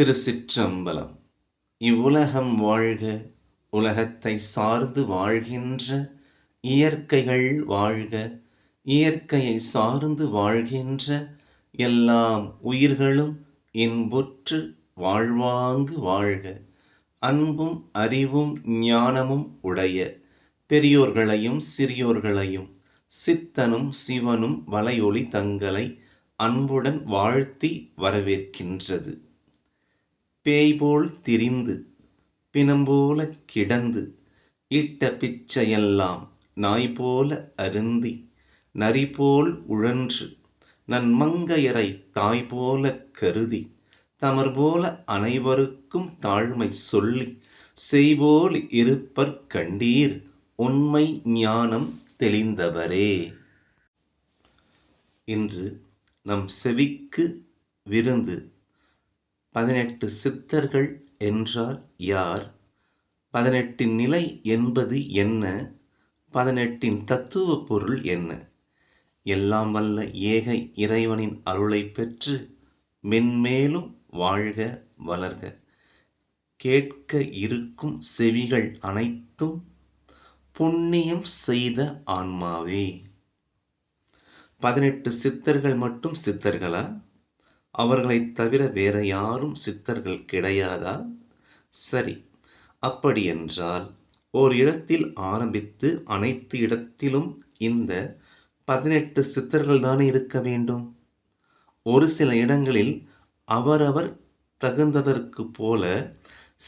திருச்சிற்றம்பலம். இவ்வுலகம் வாழ்க உலகத்தை சார்ந்து வாழ்கின்ற இயற்கைகள் வாழ்க இயற்கையை சார்ந்து வாழ்கின்ற எல்லாம் உயிர்களும் இன்புற்று வாழ்வாங்கு வாழ்க. அன்பும் அறிவும் ஞானமும் உடைய பெரியோர்களையும் சிறியோர்களையும் சித்தனும் சிவனும் வலையொளி தங்களை அன்புடன் வாழ்த்தி வரவேற்கின்றது. பேய்போல் திரிந்து பிணம்போல கிடந்து இட்ட பிச்சையெல்லாம் நாய்போல அருந்தி நரிபோல் உழன்று நன்மங்கையரை தாய்போல கருதி தமர்போல அனைவருக்கும் தாழ்மை சொல்லி செய்போல் இருப்பற் கண்டீர் உண்மை ஞானம் தெளிந்தவரே. இன்று நம் செவிக்கு விருந்து பதினெட்டு சித்தர்கள் என்றால் யார்? பதினெட்டின் நிலை என்பது என்ன? பதினெட்டின் தத்துவ பொருள் என்ன? எல்லாம் வல்ல ஏக இறைவனின் அருளை பெற்று மென்மேலும் வாழ்க வளர்க. கேட்க இருக்கும் செவிகள் அனைத்தும் புண்ணியம் செய்த ஆன்மாவே. பதினெட்டு சித்தர்கள் மட்டும் சித்தர்களா? அவர்களைத் தவிர வேற யாரும் சித்தர்கள் கிடையாதா? சரி அப்படியென்றால் ஓர் இடத்தில் ஆரம்பித்து அனைத்து இடத்திலும் இந்த பதினெட்டு சித்தர்கள் தானே இருக்க வேண்டும்? ஒரு சில இடங்களில் அவரவர் தகுந்ததற்கு போல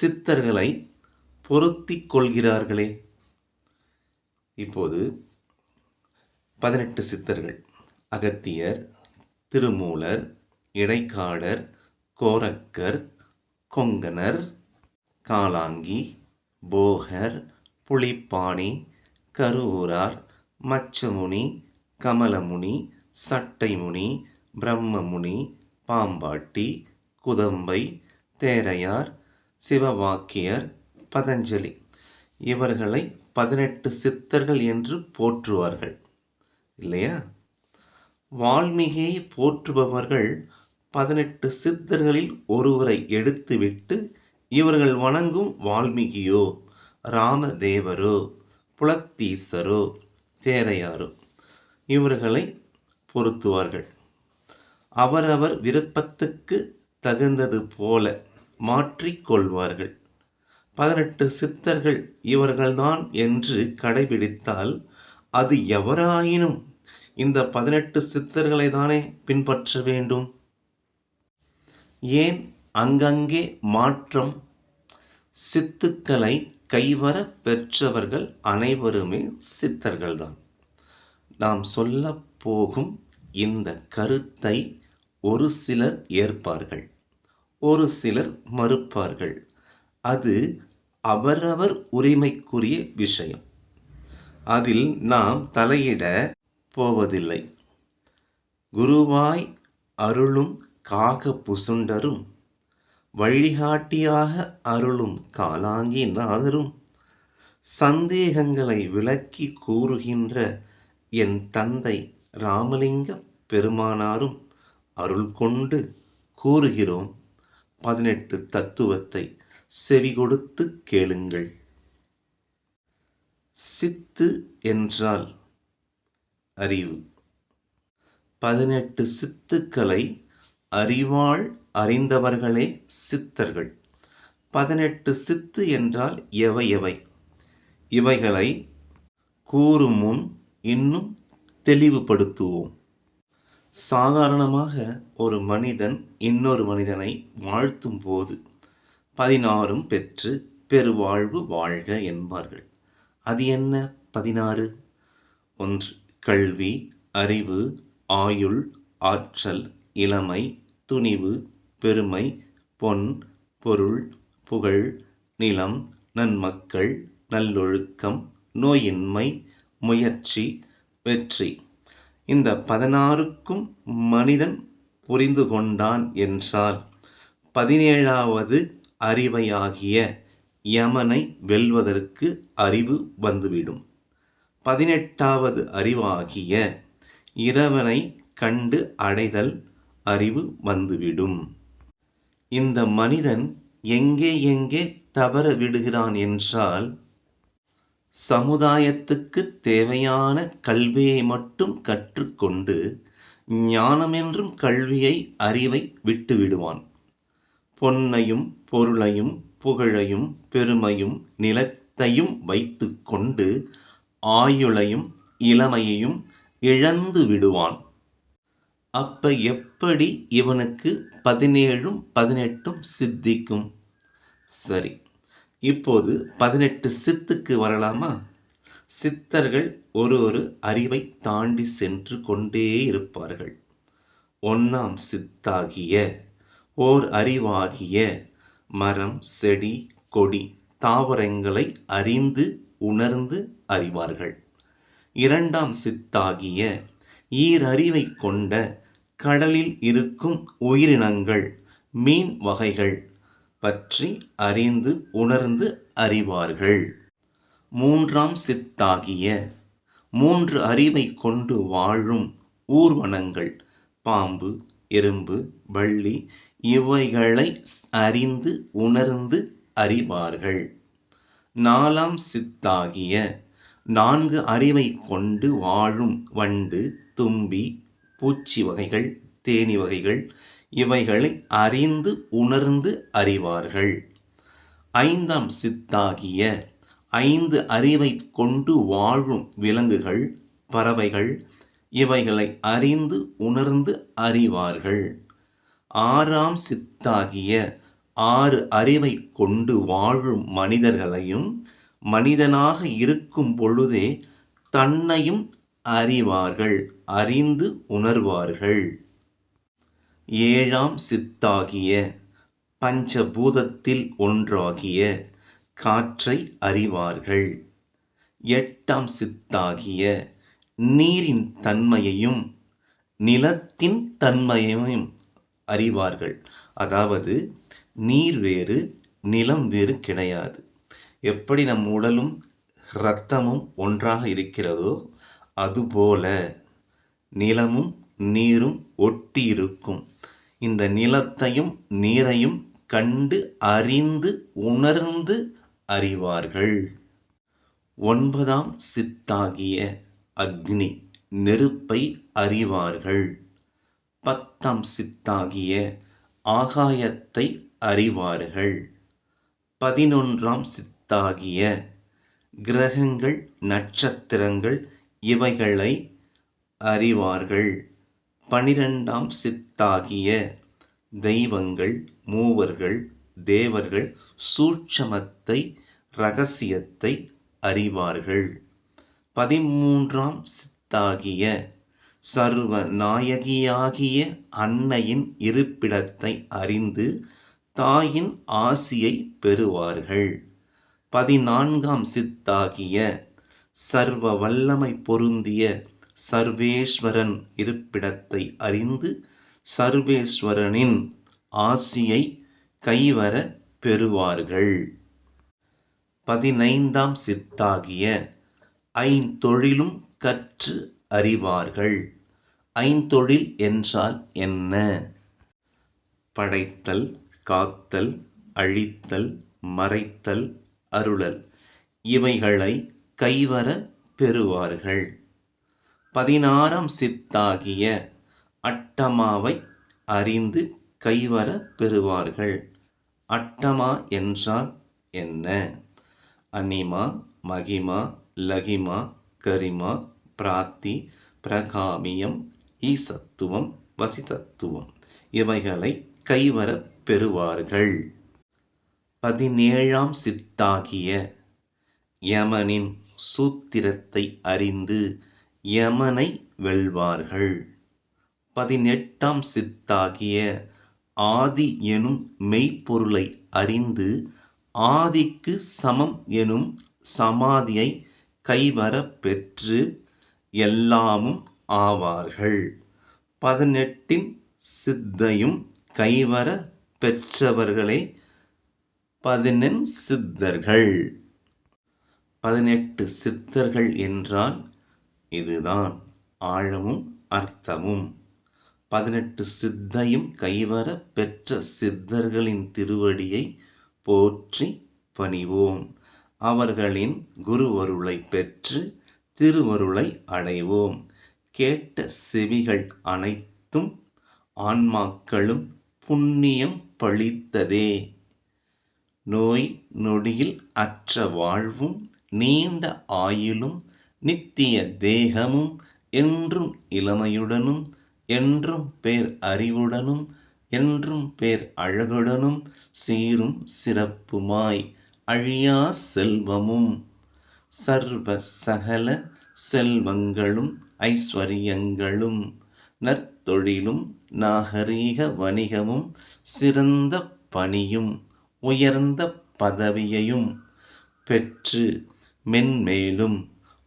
சித்தர்களை பொருத்தி கொள்கிறார்களே. இப்போது பதினெட்டு சித்தர்கள் அகத்தியர் திருமூலர் இடைக்காடர் கோரக்கர் கொங்கணர் காலாங்கி போகர் புலிப்பாணி கருவூரார் மச்சமுனி கமலமுனி சட்டைமுனி பிரம்மமுனி பாம்பாட்டி குதம்பை தேரையார் சிவவாக்கியர் பதஞ்சலி. இவர்களை பதினெட்டு சித்தர்கள் என்று போற்றுவார்கள். இல்லையா? வால்மீகியை போற்றுபவர்கள் பதினெட்டு சித்தர்களில் ஒருவரை எடுத்துவிட்டு இவர்கள் வணங்கும் வால்மீகியோ ராமதேவரோ புலத்தீசரோ தேரையாரோ இவர்களை பொருத்துவார்கள். அவரவர் விருப்பத்துக்கு தகுந்தது போல மாற்றிக்கொள்வார்கள் பதினெட்டு சித்தர்கள் இவர்கள்தான் என்று கடைபிடித்தால் அது எவராயினும் இந்த பதினெட்டு சித்தர்களை தானே பின்பற்ற வேண்டும்? ஏன் அங்கங்கே மாற்றம்? சித்துக்களை கைவர பெற்றவர்கள் அனைவருமே சித்தர்கள்தான். நாம் சொல்ல போகும் இந்த கருத்தை ஒரு சிலர் ஏற்பார்கள் ஒரு சிலர் மறுப்பார்கள். அது அவரவர் உரிமைக்குரிய விஷயம். அதில் நாம் தலையிட போவதில்லை. குருவாய் அருளும் காக புசுண்டரும் வழிகாட்டியாக அருளும் காலாங்கி நாதரும் சந்தேகங்களை விளக்கி கூறுகின்ற என் தந்தை ராமலிங்க பெருமானாரும் அருள் கொண்டு கூறுகிறோம். பதினெட்டு தத்துவத்தை செவி கொடுத்து கேளுங்கள். சித்து என்றால் அறிவு. பதினெட்டு சித்துக்களை அறிவாள் அறிந்தவர்களே சித்தர்கள். பதினெட்டு சித்து என்றால் எவை எவை? இவைகளை கூறும் முன் இன்னும் தெளிவுபடுத்துவோம். சாதாரணமாக ஒரு மனிதன் இன்னொரு மனிதனை வாழ்த்தும் போது பதினாறும் பெற்று பெருவாழ்வு வாழ்க என்பார்கள். அது என்ன பதினாறு? ஒன்று கல்வி அறிவு ஆயுள் ஆற்றல் இளமை துணிவு பெருமை பொன் பொருள் புகழ் நிலம் நன்மக்கள் நல்லொழுக்கம் நோயின்மை முயற்சி வெற்றி. இந்த பதினாறுக்கும் மனிதன் புரிந்து கொண்டான் என்றால் பதினேழாவது அறிவையாகிய யமனை வெல்வதற்கு அறிவு வந்துவிடும். பதினெட்டாவது அறிவாகிய இரவனை கண்டு அடைதல் அறிவு வந்துவிடும். இந்த மனிதன் எங்கே எங்கே தவற விடுகிறான் என்றால் சமுதாயத்துக்கு தேவையான கல்வியை மட்டும் கற்றுக்கொண்டு ஞானமென்றும் கல்வியை அறிவை விட்டுவிடுவான். பொன்னையும் பொருளையும் புகழையும் பெருமையும் நிலத்தையும் வைத்து கொண்டு ஆயுளையும் இளமையையும் இழந்து விடுவான் அப்போ எப்படி இவனுக்கு பதினேழும் பதினெட்டும் சித்திக்கும்? சரி இப்போது பதினெட்டு சித்துக்கு வரலாமா? சித்தர்கள் ஒரு ஒரு அறிவை தாண்டி சென்று கொண்டே இருப்பார்கள். ஒன்றாம் சித்தாகிய ஓர் அறிவாகிய மரம் செடி கொடி தாவரங்களை அறிந்து உணர்ந்து அறிவார்கள். இரண்டாம் சித்தாகிய ஈரறிவை கொண்ட கடலில் இருக்கும் உயிரினங்கள் மீன் வகைகள் பற்றி அறிந்து உணர்ந்து அறிவார்கள். மூன்றாம் சித்தாகிய மூன்று அறிவை கொண்டு வாழும் ஊர்வனங்கள் பாம்பு எறும்பு வள்ளி இவைகளை அறிந்து உணர்ந்து அறிவார்கள். நாலாம் சித்தாகிய நான்கு அறிவை கொண்டு வாழும் வண்டு தும்பி பூச்சி வகைகள் தேனி வகைகள் இவைகளை அறிந்து உணர்ந்து அறிவார்கள். ஐந்தாம் சித்தாகிய ஐந்து அறிவை கொண்டு வாழும் விலங்குகள் பறவைகள் இவைகளை அறிந்து உணர்ந்து அறிவார்கள். ஆறாம் சித்தாகிய ஆறு அறிவை கொண்டு வாழும் மனிதர்களையும் மனிதனாக இருக்கும் பொழுதே தன்னையும் அறிவார்கள் அறிந்து உணர்வார்கள். ஏழாம் சித்தாகிய பஞ்சபூதத்தில் ஒன்றாகிய காற்றை அறிவார்கள். எட்டாம் சித்தாகிய நீரின் தன்மையையும் நிலத்தின் தன்மையையும் அறிவார்கள். அதாவது நீர் வேறு நிலம் வேறு கிடையாது. எப்படி நம் உடலும் இரத்தமும் ஒன்றாக இருக்கிறதோ அதுபோல நிலமும் நீரும் ஒட்டி இருக்கும் இந்த நிலத்தையும் நீரையும் கண்டு அறிந்து உணர்ந்து அறிவார்கள். ஒன்பதாம் சித்தாகிய அக்னி நெருப்பை அறிவார்கள். பத்தாம் சித்தாகிய ஆகாயத்தை அறிவார்கள். பதினொன்றாம் சித்தாகிய கிரகங்கள் நட்சத்திரங்கள் இவைகளை அறிவார்கள். பனிரெண்டாம் சித்தாகிய தெய்வங்கள் மூவர்கள் தேவர்கள் சூட்சமத்தை ரகசியத்தை அறிவார்கள். பதிமூன்றாம் சித்தாகிய சர்வ நாயகியாகிய அன்னையின் இருப்பிடத்தை அறிந்து தாயின் ஆசியை பெறுவார்கள். பதினான்காம் சித்தாகிய சர்வ வல்லமை பொருந்திய சர்வேஸ்வரன் இருப்பிடத்தை அறிந்து சர்வேஸ்வரனின் ஆசியை கைவர பெறுவார்கள். பதினைந்தாம் சித்தாகிய ஐந்தொழிலும் கற்று அறிவார்கள். ஐந்தொழில் என்றால் என்ன? படைத்தல் காத்தல் அழித்தல் மறைத்தல் அருளல் இவைகளை கைவர பெறுவார்கள். பதினாறாம் சித்தாகிய அட்டமாவை அறிந்து கைவர பெறுவார்கள். அட்டமா என்றால் என்ன? அனிமா மகிமா லகிமா கரிமா பிராத்தி பிரகாமியம் ஈசத்துவம் வசிதத்துவம் இவைகளை கைவர பெறுவார்கள். பதினேழாம் சித்தாகிய யமனின் சூத்திரத்தை அறிந்து யமனை வெல்வார்கள். பதினெட்டாம் சித்தாகிய ஆதி எனும் மெய்ப்பொருளை அறிந்து ஆதிக்கு சமம் எனும் சமாதியை கைவரப் பெற்று எல்லாமும் ஆவார்கள். பதினெட்டின் சித்தையும் கைவர பெற்றவர்களே பதினெண் சித்தர்கள். பதினெட்டு சித்தர்கள் என்றால் இதுதான் ஆழமும் அர்த்தமும். பதினெட்டு சித்தையும் கைவர பெற்ற சித்தர்களின் திருவடியை போற்றி பணிவோம். அவர்களின் குருவருளைப் பெற்று திருவருளை அடைவோம். கேட்ட செவிகள் அனைத்தும் ஆன்மாக்களும் புண்ணியம் பழித்ததே. நோய் நொடியில் அற்ற வாழ்வும் நீண்ட ஆயுளும் நித்திய தேகமும் என்றும் இளமையுடனும் என்றும் பேர் அறிவுடனும் என்றும் பேர் அழகுடனும் சீரும் சிறப்புமாய் அழியா செல்வமும். சர்வ சகல செல்வங்களும் ஐஸ்வர்யங்களும் நற்தொழிலும் நாகரீக வணிகமும் சிறந்த பணியும் உயர்ந்த பதவியையும் பெற்று மென்மேலும்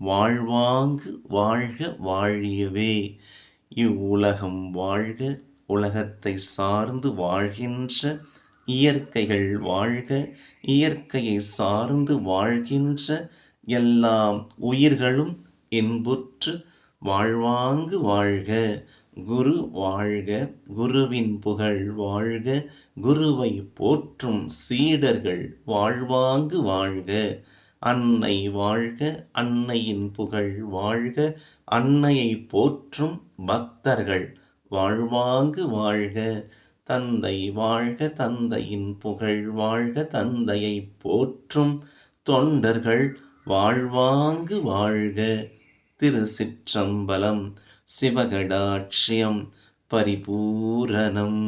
வாழ்வாங்கு வாழ்க வாழியவே. இவ்வுலகம் வாழ்க உலகத்தை சார்ந்து வாழ்கின்ற இயற்கைகள் வாழ்க இயற்கையை சார்ந்து வாழ்கின்ற எல்லாம் உயிர்களும் இன்புற்று வாழ்வாங்கு வாழ்க. குரு வாழ்க குருவின் புகழ் வாழ்க குருவை போற்றும் சீடர்கள் வாழ்வாங்கு வாழ்க. அன்னை வாழ்க அன்னையின் புகழ் வாழ்க அன்னையை போற்றும் பக்தர்கள். வாழ்வாங்கு வாழ்க தந்தை வாழ்க தந்தையின் புகழ் வாழ்க தந்தையை போற்றும் தொண்டர்கள். வாழ்வாங்கு வாழ்க திருசிற்றம்பலம் சிவகடாட்சியம் பரிபூரணம்.